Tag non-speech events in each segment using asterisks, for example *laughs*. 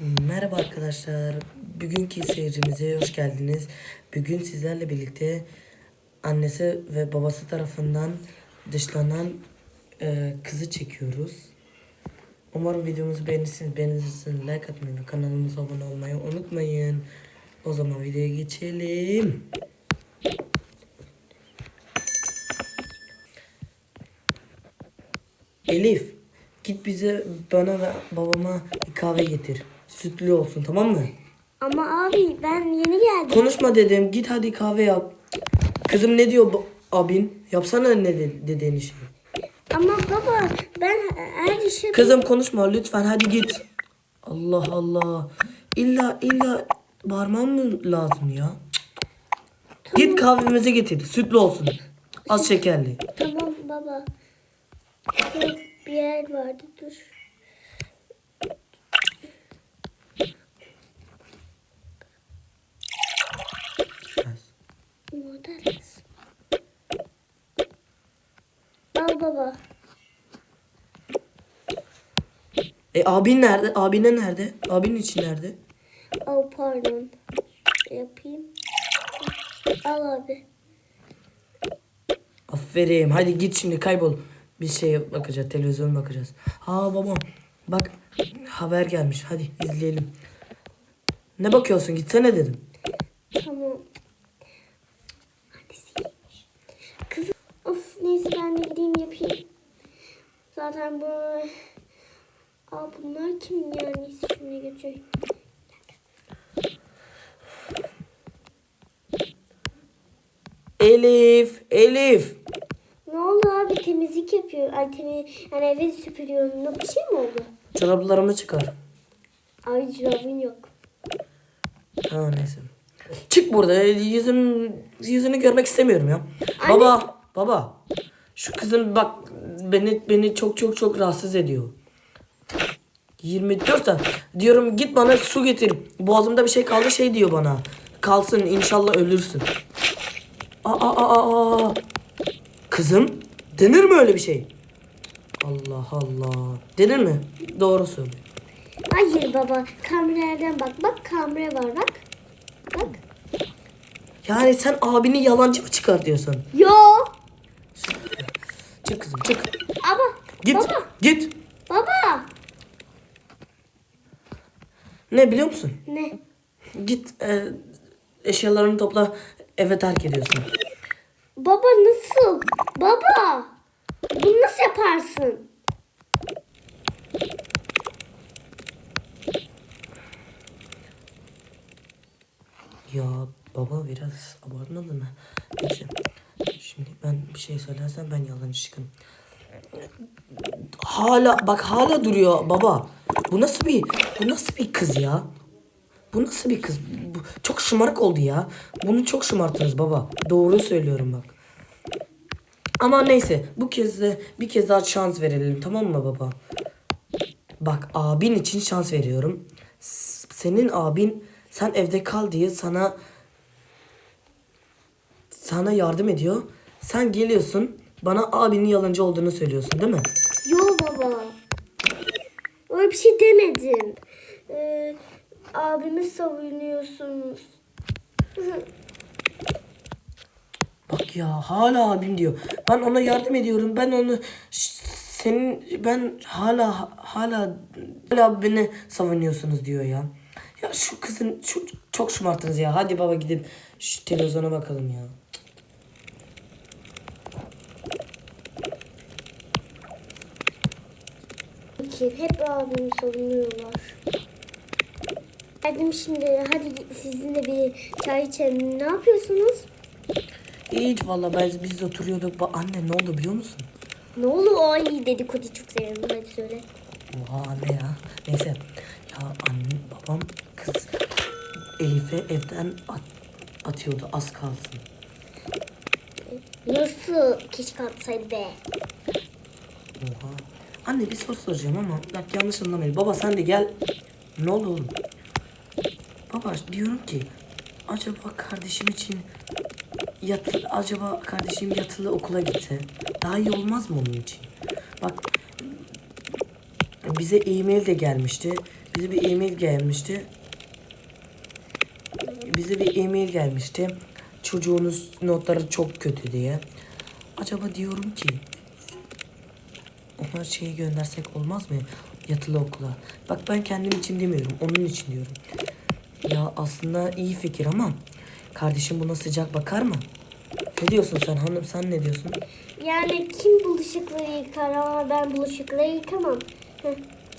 Merhaba arkadaşlar. Bugünkü seyircimize hoş geldiniz. Bugün sizlerle birlikte annesi ve babası tarafından dışlanan e, kızı çekiyoruz. Umarım videomuzu beğenirsiniz. Beğenirseniz like atmayı ve kanalımıza abone olmayı unutmayın. O zaman videoya geçelim. Elif, git bize bana ve babama bir kahve getir. Sütlü olsun tamam mı? Ama abi ben yeni geldim. Konuşma dedim. Git hadi kahve yap. Kızım ne diyor abin? Yapsana ne de, dediğin işi. Ama baba ben her işi... Kızım konuşma lütfen hadi git. Allah Allah. İlla illa bağırmam mı lazım ya? Cık. Git kahvemizi getir. Sütlü olsun. Az şekerli. Tamam baba. Bir yer vardı dur. Models. Al baba. E abin nerede? Abine nerede? Abinin için nerede? Al pardon. Yapayım. Al abi. Aferin. Hadi git şimdi kaybol. Bir şeye bakacağız. Televizyon bakacağız. Ha baba. Bak haber gelmiş. Hadi izleyelim. Ne bakıyorsun? Gitsene dedim. Tamam. Annesiymiş. Kızım. Of neyse ben de gideyim yapayım. Zaten bu... Aa bunlar kim yani? Şunu götüreyim. Elif, Elif. Ne oldu abi temizlik yapıyor. Ay temiz yani evi süpürüyor. Ne bir şey mi oldu? Çoraplarımı çıkar. Ay cevabın yok. Ha neyse. Çık burada. Yüzün yüzünü görmek istemiyorum ya. Anne. Baba, baba. Şu kızın bak beni beni çok çok çok rahatsız ediyor. 24 saat. Diyorum git bana su getir. Boğazımda bir şey kaldı şey diyor bana. Kalsın inşallah ölürsün. Aa, aa, aa, aa. Kızım denir mi öyle bir şey? Allah Allah. Denir mi? Doğru söyle. Hayır baba kameradan bak. Bak kamera var bak. Bak. Yani sen abini yalancı mı çıkartıyorsun? Yo. Çık kızım çık. Ama Git. baba. Git. Baba. Ne biliyor musun? Ne? Git e, eşyalarını topla eve terk ediyorsun. Baba nasıl? Baba. Bunu nasıl yaparsın? Ya baba biraz abartmadın mı? Neyse. Şimdi ben bir şey söylersem ben yalancı çıkın. Hala bak hala duruyor baba. Bu nasıl bir bu nasıl bir kız ya? Bu nasıl bir kız? Bu, çok şımarık oldu ya. Bunu çok şımarttınız baba. Doğru söylüyorum bak. Ama neyse bu kez de bir kez daha şans verelim tamam mı baba? Bak abin için şans veriyorum. Senin abin sen evde kal diye sana sana yardım ediyor. Sen geliyorsun bana abinin yalancı olduğunu söylüyorsun değil mi? Yo baba. Öyle bir şey demedim. Ee, abimi savunuyorsunuz. Bak ya hala abim diyor. Ben ona yardım ediyorum. Ben onu senin ben hala hala hala beni savunuyorsunuz diyor ya. Ya şu kızın şu, çok şımarttınız ya. Hadi baba gidip şu televizyona bakalım ya. Ki hep abimi savunuyorlar. Geldim şimdi. Hadi sizinle bir çay içelim. Ne yapıyorsunuz? Hiç valla biz de oturuyorduk. Ba- Anne ne oldu biliyor musun? Ne oldu? Ay dedikodu çok severim. Hadi söyle. Oha anne ya. Neyse. Ya anne babam kız Elif'e evden at, atıyordu az kalsın. Nasıl? Keşke atsaydı be. Oha. Anne bir soru soracağım ama bak yanlış anlamayın. Baba sen de gel. Ne oldu oğlum? Baba diyorum ki acaba kardeşim için yatı, acaba kardeşim yatılı okula gitse daha iyi olmaz mı onun için? Bak bize e-mail de gelmişti. Bize bir e-mail gelmişti. Bize bir e-mail gelmişti. Çocuğunuz notları çok kötü diye. Acaba diyorum ki ona şeyi göndersek olmaz mı? Yatılı okula. Bak ben kendim için demiyorum. Onun için diyorum. Ya aslında iyi fikir ama kardeşim buna sıcak bakar mı? Ne diyorsun sen hanım sen ne diyorsun? Yani kim bulaşıkları yıkar ama ben bulaşıkları yıkamam. Heh,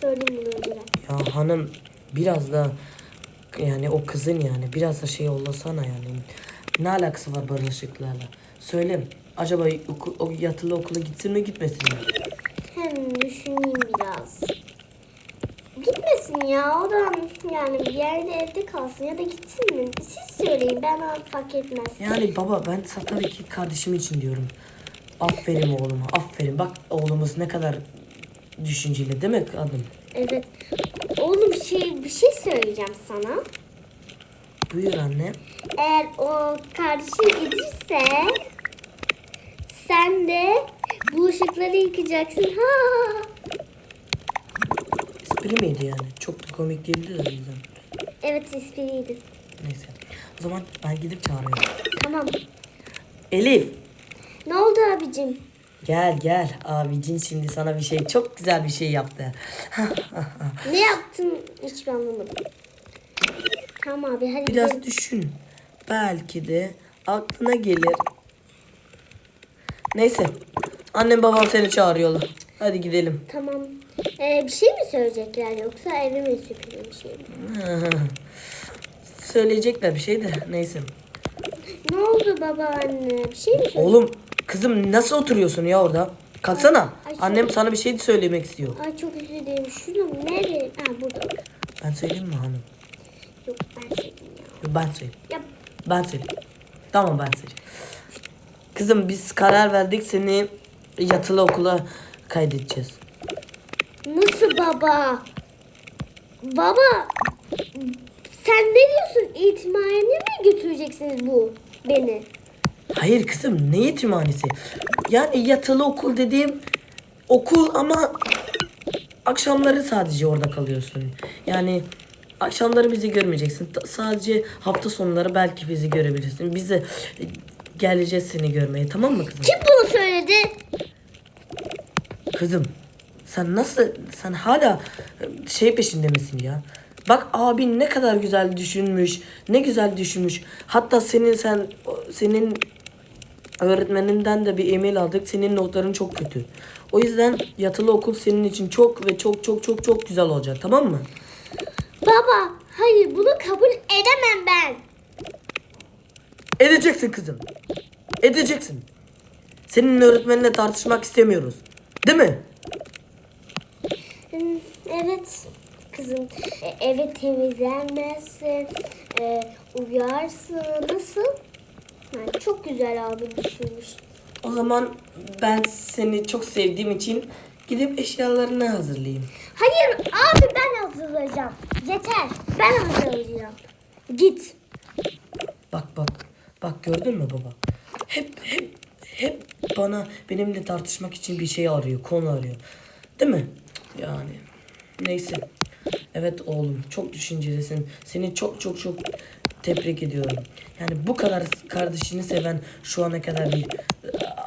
söyleyeyim bunu önceden. Ya hanım biraz da yani o kızın yani biraz da şey yollasana yani. Ne alakası var barışıklarla? Söyle. Acaba oku- o yatılı okula gitsin mi gitmesin mi? Hem düşüneyim biraz. Gitmesin ya o da yani bir yerde evde kalsın ya da gitsin mi? Siz söyleyin ben fark etmez. Yani baba ben sa- tabii ki kardeşim için diyorum. Aferin oğluma aferin. Bak oğlumuz ne kadar düşünceli değil mi kadın? Evet. Oğlum şey bir şey söyleyeceğim sana. Buyur anne. Eğer o kardeşin giderse sen de bulaşıkları yıkacaksın. Ha. Espri miydi yani? Çok da komik de o yüzden. Evet espriydi. Neyse. O zaman ben gidip çağırıyorum. Tamam. Elif. Ne oldu abicim? Gel gel. Abicin şimdi sana bir şey çok güzel bir şey yaptı. Ne yaptın hiç ben anlamadım. Tamam abi hadi Biraz gidelim. düşün. Belki de aklına gelir. Neyse. Annem babam seni çağırıyorlar. Hadi gidelim. Tamam. Ee, bir şey mi söyleyecekler yoksa eve mi süpürüyor bir şey mi? *laughs* Söyleyecekler bir şey de neyse. Ne oldu babaanne? Bir şey mi söyleyecekler? Oğlum kızım nasıl oturuyorsun ya orada? Kalksana. Ay, çok- Annem sana bir şey söylemek istiyor. Ay çok. Şurada mı? Nerede? Ha burada. Ben söyleyeyim mi hanım? Yok ben söyledim ya. Ben söyleyeyim. Ya Ben söyleyeyim. Tamam ben söyleyeyim. Kızım biz karar verdik seni yatılı okula kaydedeceğiz. Nasıl baba? Baba sen ne diyorsun? İtimaya mi götüreceksiniz bu beni? Hayır kızım ne yetimhanesi? Yani yatılı okul dediğim okul ama akşamları sadece orada kalıyorsun. Yani akşamları bizi görmeyeceksin. Ta- Sadece hafta sonları belki bizi görebilirsin. Biz de e, geleceğiz seni görmeye tamam mı kızım? Kim bunu söyledi? Kızım sen nasıl sen hala e, şey peşinde misin ya? Bak abin ne kadar güzel düşünmüş. Ne güzel düşünmüş. Hatta senin sen senin öğretmeninden de bir e-mail aldık. Senin notların çok kötü. O yüzden yatılı okul senin için çok ve çok çok çok çok güzel olacak. Tamam mı? Baba hayır bunu kabul edemem ben. Edeceksin kızım. Edeceksin. Senin öğretmeninle tartışmak istemiyoruz. Değil mi? Evet kızım. E, eve temizlenmezsin. E, uyarsın. Nasıl? Yani çok güzel abi düşünmüş. O zaman ben seni çok sevdiğim için gidip eşyalarını hazırlayayım. Hayır abi ben hazırlayacağım. Yeter. Ben hazırlayacağım. Git. Bak bak. Bak gördün mü baba? Hep hep hep bana benimle tartışmak için bir şey arıyor, konu arıyor. Değil mi? Yani neyse. Evet oğlum çok düşüncelisin. Seni çok çok çok tebrik ediyorum. Yani bu kadar kardeşini seven şu ana kadar bir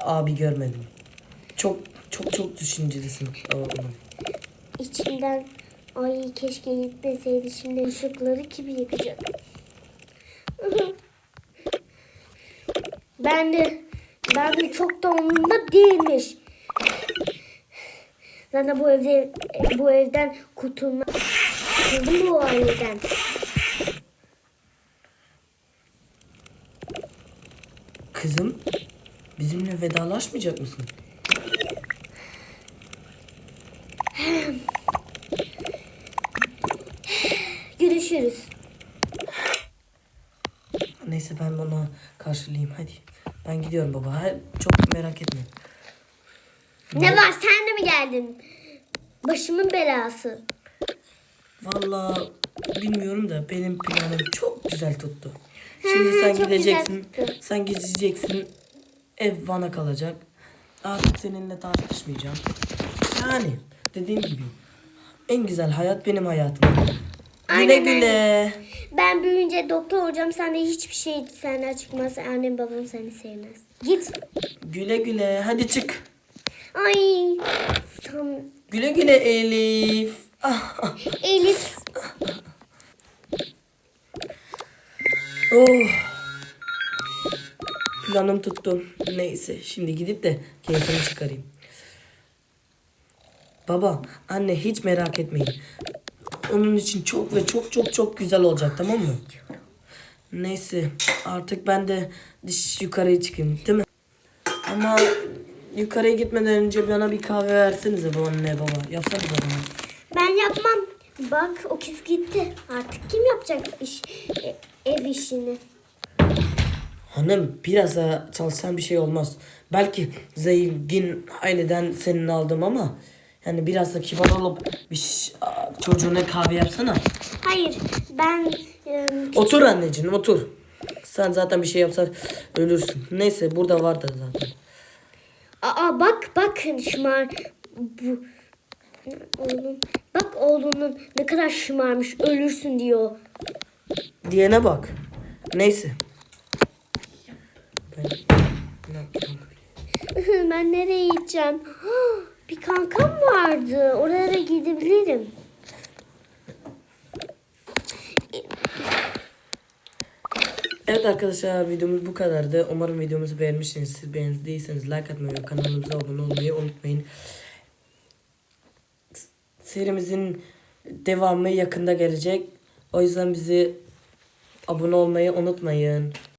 abi görmedim. Çok çok çok düşüncelisin oğlum. İçimden ay keşke gitmeseydi şimdi ışıkları kim yıkacak? *laughs* ben de de çok da umurumda değilmiş. Zaten bu evde bu evden kurtulma kurtuldum bu aileden. Kızım bizimle vedalaşmayacak mısın? Görüşürüz. Neyse ben bunu karşılayayım hadi. Ben gidiyorum baba. Çok merak etme. Ne var sen de mi geldin? Başımın belası. Vallahi bilmiyorum da benim planım çok güzel tuttu. Şimdi sen çok gideceksin. güzel tuttu. Sen gideceksin. Ev bana kalacak. Artık seninle tartışmayacağım. Yani dediğim gibi En güzel hayat benim hayatım. Güle Aynen güle. Ben büyüyünce doktor olacağım. Sen de hiçbir şey senden çıkmaz. Annem babam seni sevmez. Git. Güle güle. Hadi çık. Ay. Tam Güle güle Elif. Ah, ah. Elif. Oh. Planım tuttu. Neyse şimdi gidip de keyfini çıkarayım. Baba, anne hiç merak etmeyin. Onun için çok ve çok çok çok güzel olacak tamam mı? Neyse artık ben de diş yukarıya çıkayım değil mi? Ama yukarıya gitmeden önce bana bir kahve versenize bu anne baba. Yapsanıza bana. Ben yapmam. Bak o kız gitti. Artık kim yapacak iş, e- ev işini? Hanım biraz daha çalışsan bir şey olmaz. Belki zengin aileden senin aldım ama yani biraz da kibar olup bir ş- çocuğuna kahve yapsana. Hayır ben e, Otur anneciğim otur. Sen zaten bir şey yapsan ölürsün. Neyse burada var da zaten. Aa bak bak şımar bu oğlum bak oğlunun ne kadar şımarmış ölürsün diyor. Diyene bak. Neyse. Ben ne *laughs* yapacağım? ben nereye gideceğim? *gasps* Bir kankam vardı. Oraya gidebilirim. Evet arkadaşlar videomuz bu kadardı. Umarım videomuzu beğenmişsinizdir. Beğendiyseniz like atmayı ve kanalımıza abone olmayı unutmayın. Serimizin devamı yakında gelecek. O yüzden bizi abone olmayı unutmayın.